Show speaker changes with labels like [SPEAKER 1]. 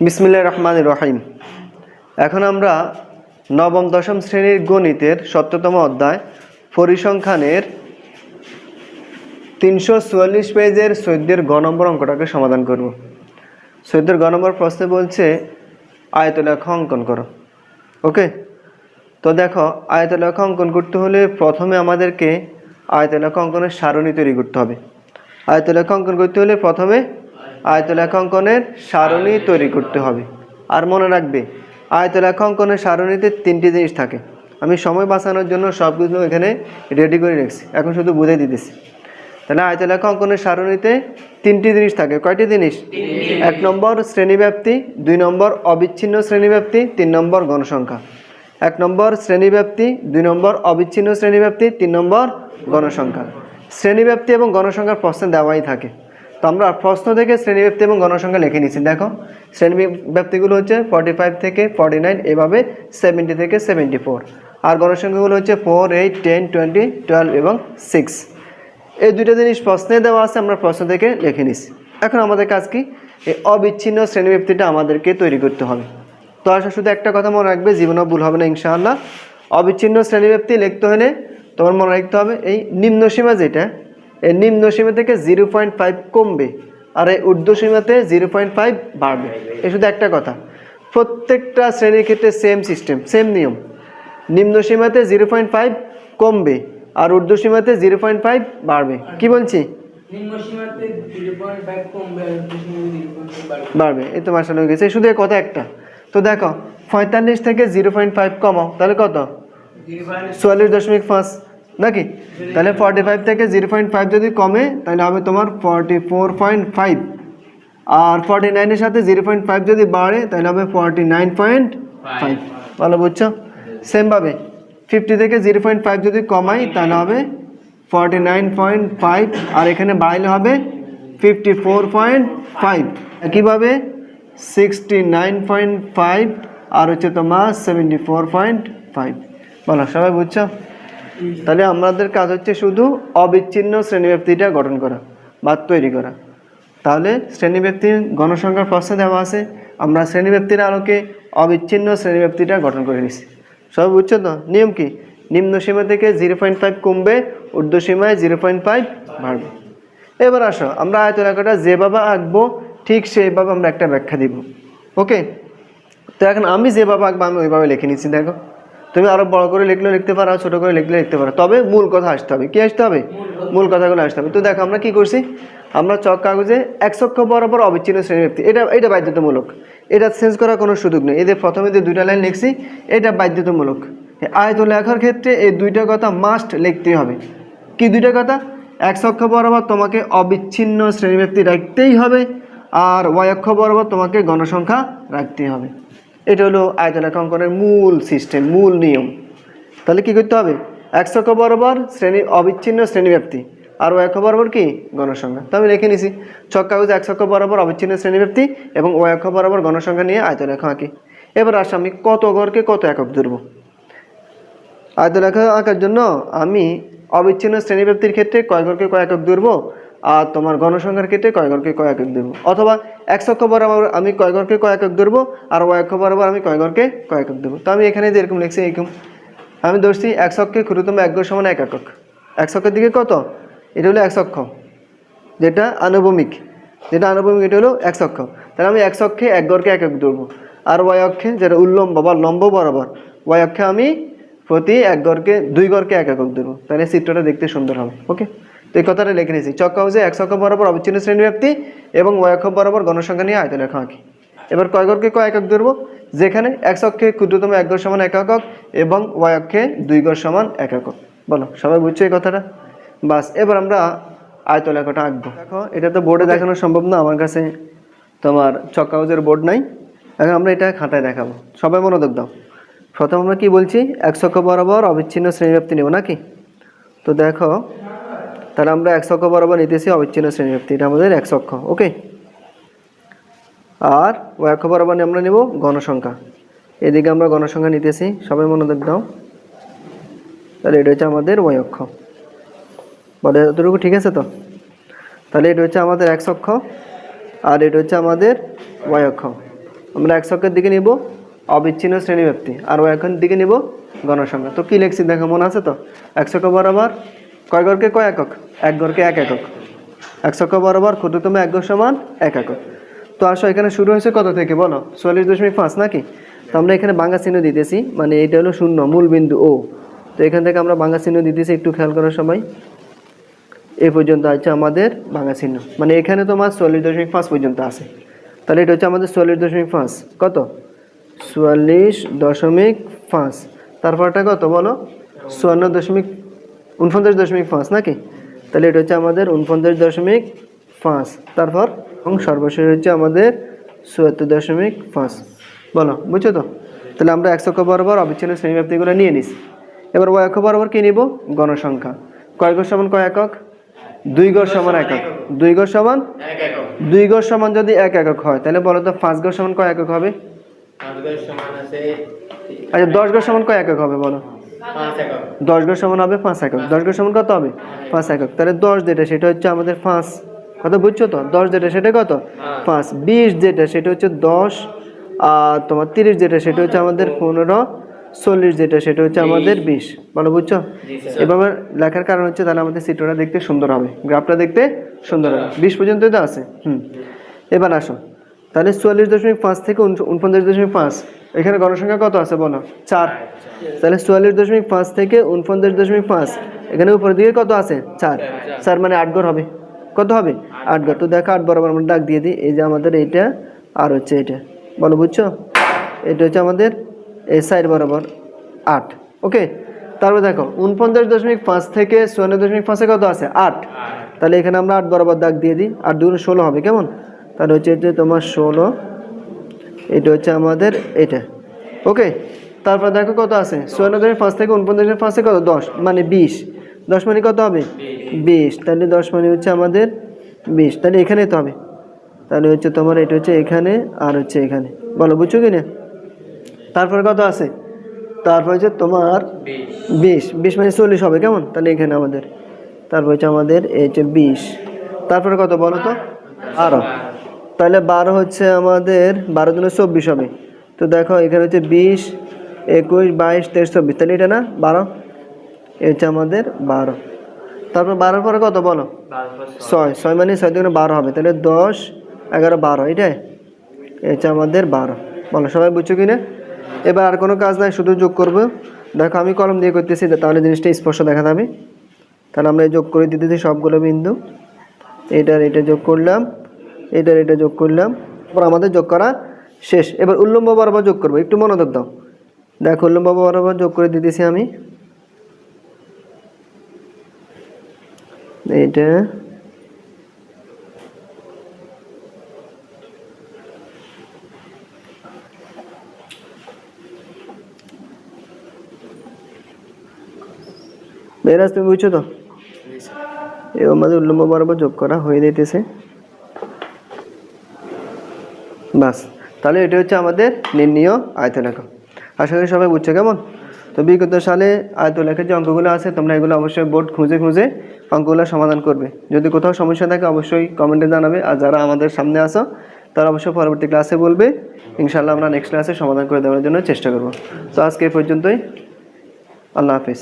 [SPEAKER 1] বিসমিল্লাহ রহমান রহিম। এখন আমরা নবম, দশম শ্রেণির গণিতের সপ্ততম অধ্যায় পরিসংখ্যানের তিনশো চুয়াল্লিশ পেজের সৈদ্যের গ নম্বর অঙ্কটাকে সমাধান করব। সৈদ্যের গ নম্বর প্রশ্নে বলছে, আয়তলেখ অঙ্কন করো। ওকে? তো দেখো, আয়তলেখ অঙ্কন করতে হলে প্রথমে আমাদেরকে আয়তলেখ অঙ্কনের সারণী তৈরি করতে হবে। আয়তলেখ অঙ্কন করতে হলে প্রথমে আয়তলেখ অঙ্কনের সারণী তৈরি করতে হবে। আর মনে রাখবে আয়তলেখ অঙ্কনের সারণীতে তিনটি জিনিস থাকে। আমি সময় বাঁচানোর জন্য সব কিছু এখানে রেডি করে রেখেছি। এখন শুধু বুঝে দিতেছি। তাহলে আয়তলেখ অঙ্কনের সারণীতে তিনটি জিনিস থাকে। কয়টি জিনিস? এক নম্বর শ্রেণীব্যাপ্তি দুই নম্বর অবিচ্ছিন্ন শ্রেণীব্যাপ্তি তিন নম্বর গণসংখ্যা এক নম্বর শ্রেণীব্যাপ্তি দুই নম্বর অবিচ্ছিন্ন শ্রেণীব্যাপ্তি তিন নম্বর গণসংখ্যা শ্রেণীব্যাপ্তি এবং গণসংখ্যার প্রশ্ন দেওয়াই থাকে। তো আমরা প্রশ্ন থেকে শ্রেণীব্যাপ্তি এবং গণসংখ্যা লিখে নিচ্ছি দেখো, শ্রেণীব্যাপ্তিগুলো হচ্ছে ফর্টি ফাইভ থেকে ফর্টি নাইন এভাবে সেভেন্টি থেকে সেভেন্টি ফোর আর গণসংখ্যাগুলো হচ্ছে four eight ten twenty twelve এবং সিক্স এই দুটো জিনিস প্রশ্নে দেওয়া আছে, আমরা প্রশ্ন থেকে লিখে নিছি। এখন আমাদের কাজ কি? এই অবিচ্ছিন্ন শ্রেণীব্যক্তিটা আমাদেরকে তৈরি করতে হবে। তো আসলে শুধু একটা কথা মনে রাখবে জীবনে ভুল হবে না, ইনশাআল্লাহ। অবিচ্ছিন্ন শ্রেণীব্যক্তি লিখতে হলে তোমার মনে রাখতে হবে, এই নিম্ন সীমা যেটা এই নিম্ন সীমা থেকে জিরো পয়েন্ট ফাইভ কমবে আর এই ঊর্ধ্ব সীমাতে জিরো পয়েন্ট ফাইভ বাড়বে। এ শুধু একটা কথা প্রত্যেকটা শ্রেণির ক্ষেত্রে সেম সিস্টেম সেম নিয়ম। নিম্ন সীমাতে জিরো পয়েন্ট ফাইভ কমবে আর ঊর্ধ্ব সীমাতে জিরো পয়েন্ট ফাইভ বাড়বে। কি বলছি?
[SPEAKER 2] বাড়বে।
[SPEAKER 1] এই তো মার্শাল হয়ে গেছে। শুধু কথা একটা। তো দেখো পঁয়তাল্লিশ থেকে জিরো পয়েন্ট ফাইভ কমাও তাহলে কত? চুয়াল্লিশ দশমিক পাঁচ। নাকি? তাহলে ফর্টি ফাইভ থেকে জিরো পয়েন্ট ফাইভ যদি কমে, তাহলে হবে তোমার ফর্টি ফোর পয়েন্ট ফাইভ আর ফর্টি নাইনের সাথে জিরো পয়েন্ট ফাইভ যদি বাড়ে, তাহলে হবে ফর্টি নাইন পয়েন্ট ফাইভ ভালো বুঝছ? সেমভাবে ফিফটি থেকে জিরো পয়েন্ট ফাইভ যদি কমাই, তাহলে হবে ফর্টি নাইন পয়েন্ট ফাইভ আর এখানে বাড়াইলে হবে ফিফটি ফোর পয়েন্ট ফাইভ একইভাবে সিক্সটি নাইন পয়েন্ট ফাইভ আর হচ্ছে তোমার সেভেন্টি ফোর পয়েন্ট ফাইভ বলো, সবাই বুঝছ? তাহলে আমাদের কাজ হচ্ছে শুধু অবিচ্ছিন্ন শ্রেণীব্যক্তিটা গঠন করা বা তৈরি করা। তাহলে শ্রেণীব্যক্তির গণসংখ্যার প্রশ্নে দেওয়া আছে, আমরা শ্রেণীব্যক্তির আলোকে অবিচ্ছিন্ন শ্রেণীব্যক্তিটা গঠন করে নিছি। সব বুঝছ তো? নিয়ম কি? নিম্ন সীমা থেকে জিরো পয়েন্ট ফাইভ কমবে, ঊর্ধ্ব সীমায় জিরো পয়েন্ট ফাইভ বাড়বে। এবার আসো, আমরা আয়তন আঁকাটা যেভাবে আঁকবো, ঠিক সেইভাবে আমরা একটা ব্যাখ্যা দিব। ওকে? তো এখন আমি যেভাবে আঁকবো, আমি ওইভাবে লিখে নিচ্ছি, দেখো। তুমি আরও বড় করে লিখলে লিখতে পারো ছোট করে লিখলে লিখতে পারো। তবে মূল কথা আসতে হবে। কি আসতে হবে? মূল কথাগুলো আসতে হবে। তো দেখো, আমরা কি করছি? আমরা চক কাগজে এক অক্ষ বরাবর অবিচ্ছিন্ন শ্রেণীব্যক্তি এটা এটা বাধ্যতামূলক। এটা চেঞ্জ করার কোনো সুযোগ নেই। এদের প্রথমে যে দুইটা লাইন লিখছি, এটা বাধ্যতামূলক। আয়ত লেখার ক্ষেত্রে এই দুইটা কথা মাস্ট লিখতেই হবে। কি দুইটা কথা? এক অক্ষ বরাবর তোমাকে অবিচ্ছিন্ন শ্রেণীব্যক্তি রাখতেই হবে, আর ওয়াই অক্ষ বরাবর তোমাকে গণসংখ্যা রাখতেই হবে। এটা হলো আয়তলেখা অঙ্কনের মূল সিস্টেম, মূল নিয়ম। তাহলে কি করতে হবে? একশো বরাবর শ্রেণি অবিচ্ছিন্ন শ্রেণীব্যাপ্তি আর অক্ষ বরাবর কি? গণসংখ্যা তো আমি লিখে নিছি, ছক কাগজে একশো বরাবর অবিচ্ছিন্ন শ্রেণীব্যাপ্তি এবং ওয়াই অক্ষ বরাবর গণসংখ্যা নিয়ে আয়তলেখা আঁকি। এবার আসো আমি কত ঘরকে কত একক ধরবো। আয়তলেখা আঁকার জন্য আমি অবিচ্ছিন্ন শ্রেণীব্যাপ্তির ক্ষেত্রে কয় ঘরকে কয় একক ধরবো? আর তোমার গণসংখ্যার ক্ষেত্রে কয় ঘরকে কয় একক ধরবো? অথবা এক অক্ষ বরাবর আমি কয় ঘরকে কয় একক ধরবো আর ওই অক্ষ বরাবর আমি কয় ঘরকে কয় একক দেবো তো আমি এখানে যে এরকম লিখছি, এরকম আমি ধরছি এক অক্ষে ক্ষুদ্রতম এক ঘর সমান এক একক। এক অক্ষের দিকে কত? এটা হলো এক অক্ষ যেটা আনুভূমিক। যেটা আনুভূমিক, এটা হলো এক অক্ষ তাহলে আমি এক অক্ষে এক ঘরকে এক ধরবো। আর ওয়াই অক্ষে যেটা উল্লম্ব বা লম্ব বরাবর, ওয়াই অক্ষে আমি প্রতি এক ঘরকে, দুই ঘরকে এক একক ধরবো। তাহলে চিত্রটা দেখতে সুন্দর হবে। ওকে তো এই কথাটা লিখে নিয়েছি। চক হাউসে এক অক্ষ বরাবর অবিচ্ছিন্ন শ্রেণীব্যাপ্তি এবং ওয়াই অক্ষ বরাবর গণসংখ্যা নিয়ে আয়তন লেখা আঁকি এবার কয় ঘরকে কয় একক ধরবো? যেখানে এক অক্ষে ক্ষুদ্রতম এক ঘর সমান এক একক এবং ওয়াই অক্ষে দুই ঘর সমান এক একক। বলো সবাই বুঝছ এই কথাটা? বাস এবার আমরা আয়তন লেখাটা আঁকবো। দেখো এটা তো বোর্ডে দেখানো সম্ভব না আমার কাছে তোমার চক কাগজের বোর্ড নাই। এখন আমরা এটা খাতায় দেখাবো। সবাই মনোযোগ দাও। প্রথম আমরা কি বলছি? এক অক্ষ বরাবর অবিচ্ছিন্ন শ্রেণীব্যাপ্তি নেব নাকি? তো দেখো তাহলে আমরা এক অক্ষ বরাবর নিতেছি, অবিচ্ছিন্ন শ্রেণীব্যাপ্তি এটা আমাদের এক অক্ষ, ওকে? আর ও এক বরাবর আমরা নেব গণসংখ্যা। এদিকে আমরা গণসংখ্যা নিতেছি, সবাই মনোযোগ দাও। তাহলে এটা হচ্ছে আমাদের ওয়াই অক্ষ। বলে, এতটুকু ঠিক আছে তো? তাহলে এটা হচ্ছে আমাদের এক অক্ষ, আর এটা হচ্ছে আমাদের ওয়াই অক্ষ। আমরা এক ছকের দিকে নিব, অবিচ্ছিন্ন শ্রেণীব্যাপ্তি আর ও এখন দিকে নিব গণসংখ্যা। তো কি লিখছি দেখো, মনে আছে তো? এক ছক বরাবর কয় গড়কে কয় একক? এক গড়কে এক একক। এক ছক বরাবর ক্ষুদ্রতম এক গড় সমান এক একক। তো আসো, এখানে শুরু হয়েছে কত থেকে বলো? চল্লিশ দশমিক পাঁচ নাকি? তো আমরা এখানে বাঙ্গা চিহ্ন দিতেছি মানে এটা হলো শূন্য, মূল বিন্দু ও তো এখান থেকে আমরা বাঙ্গা চিহ্ন দিতেছি, একটু খেয়াল করার সময় এ পর্যন্ত আছে আমাদের ভাঙা চিহ্ন। মানে এখানে তোমার চল্লিশ দশমিক পাঁচ পর্যন্ত আছে। তাহলে এটা হচ্ছে আমাদের চল্লিশ দশমিক পাঁচ। কত? চুয়াল্লিশ দশমিক পাঁচ। তারপরটা কত বলো? চুয়ান্ন দশমিক উনপঞ্চাশ দশমিক পাঁচ নাকি? তাহলে এটা হচ্ছে আমাদের উনপঞ্চাশ দশমিক পাঁচ। তারপর এবং সর্বশেষ হচ্ছে আমাদের চুয়াত্তর দশমিক পাঁচ। বলো বুঝছ তো? তাহলে আমরা একশো বরাবর অবিচ্ছিন্ন শ্রেণীব্যাপ্তিগুলো নিয়ে নিস এবার ওই একক বরাবর কী নিব? গণসংখ্যা। কয় গড় সমান কয় একক? দুই গড় সমান একক। দুই গড় সমান দুই গড় সমান যদি এক একক হয় তাহলে বলো তো পাঁচ গড় সমান কয় একক হবে? আচ্ছা দশ গড় সমান কয় একক হবে বলো? দশ গড় সমান হবে পাঁচ একক। দশ গড় সমান কত হবে? পাঁচ একক। তাহলে দশ যেটা সেটা হচ্ছে আমাদের পাঁচ। কত বুঝছ তো? দশ যেটা সেটা কত? পাঁচ। বিশ যেটা সেটা হচ্ছে দশ। আর তোমার তিরিশ যেটা সেটা হচ্ছে আমাদের পনেরো। চল্লিশ যেটা সেটা হচ্ছে আমাদের বিশ। বলো বুঝছ? এভাবে লেখার কারণ হচ্ছে তাহলে আমাদের চিত্রটা দেখতে সুন্দর হবে। গ্রাফটা দেখতে সুন্দর হবে। বিশ পর্যন্ত তো আছে। হুম। এবার আসো। তাহলে চুয়াল্লিশ দশমিক পাঁচ থেকে উন- উনপঞ্চাশ দশমিক পাঁচ। এখানে গণসংখ্যা কত আছে বলো? চার। তাহলে চুয়াল্লিশ দশমিক পাঁচ থেকে উনপঞ্চাশ দশমিক পাঁচ। এখানে উপরের দিকে কত আছে? চার। চার মানে আট গড় হবে। কত হবে? আট গড় তো দেখো আট বরাবর আমরা ডাক দিয়ে দিই। এই যে আমাদের এইটা, আর হচ্ছে এটা। বলো, বুঝছ? এটা হচ্ছে আমাদের এই সাইড বরাবর আট। ওকে? তারপর দেখো উনপঞ্চাশ দশমিক পাঁচ থেকে চুয়ান্ন দশমিক পাঁচে কত আছে? আট। তাহলে এখানে আমরা আট বরাবর দাগ দিয়ে দিই। আট দুগুণ ষোলো হবে। কেমন? তাহলে হচ্ছে তোমার ষোলো এটা হচ্ছে আমাদের এটা। ওকে তারপর দেখো কত আছে? চুয়ান্ন দশমিক পাঁচ থেকে উনপঞ্চাশ দশমিক পাঁচে কত? দশ মানে বিশ। দশ মানে কত হবে? বিশ। তাহলে দশ মানে হচ্ছে আমাদের বিশ। তাহলে এখানে তো হবে। তাহলে হচ্ছে তোমার এটা হচ্ছে এখানে আর হচ্ছে এখানে। বলো, বুঝছ কি না? তারপরে কত আছে? তারপর হচ্ছে তোমার বিশ। বিশ মানে চল্লিশ হবে, কেমন? তাহলে এখানে আমাদের। তারপর হচ্ছে আমাদের এই হচ্ছে বিশ। তারপরে কত বলো তো? বারো তাহলে বারো হচ্ছে আমাদের, বারো দিনে চব্বিশ হবে। তো দেখো, এখানে হচ্ছে বিশ, একুশ, বাইশ, তেইশ, চব্বিশ। তাহলে এটা না, বারো? হচ্ছে আমাদের বারো। তারপর বারোর পরে কত বলো? ছয়। ছয় মানে ছয় দিনে বারো হবে। তাহলে দশ, এগারো, বারো এটাই হচ্ছে আমাদের বারো। বলো, সবাই বুঝছ কি না এবার আর কোনো কাজ নাই, শুধু যোগ করব। দেখো, আমি কলম দিয়ে করতেছি তাহলে জিনিসটা স্পষ্ট দেখা যাবে তাহলে আমরা যোগ করে দিতেছি সবগুলো বিন্দু। এটার এটা যোগ করলাম। এটার এটা যোগ করলাম। তারপর আমাদের যোগ করা শেষ। এবার উল্লম্ব বরাবর যোগ করব। একটু মনোযোগ দাও। দেখো উল্লম্ব বরাবর যোগ করে দিতেছি আমি। এইটা। মেরাজ তুমি বুঝছ তো? এ আমাদের উল্লম্ব বরাবর যোগ করা হয়ে যেতেছে বাস তাহলে এটা হচ্ছে আমাদের নির্ণীয় আয়তলেখা। আশা করি সবাই বুঝছ কেমন? তো বিগত সালে আয়তলেখার যে অঙ্কগুলো আছে, তোমরা এগুলো অবশ্যই বোর্ড খুঁজে খুঁজে অঙ্কগুলো সমাধান করবে। যদি কোথাও সমস্যা থাকে, অবশ্যই কমেন্টে জানাবে। আর যারা আমাদের সামনে আসো তারা অবশ্যই পরবর্তী ক্লাসে বলবে। ইনশাল্লাহ আমরা নেক্সট ক্লাসে সমাধান করে দেওয়ার জন্য চেষ্টা করব। তো আজকে পর্যন্তই। আল্লাহ হাফিজ।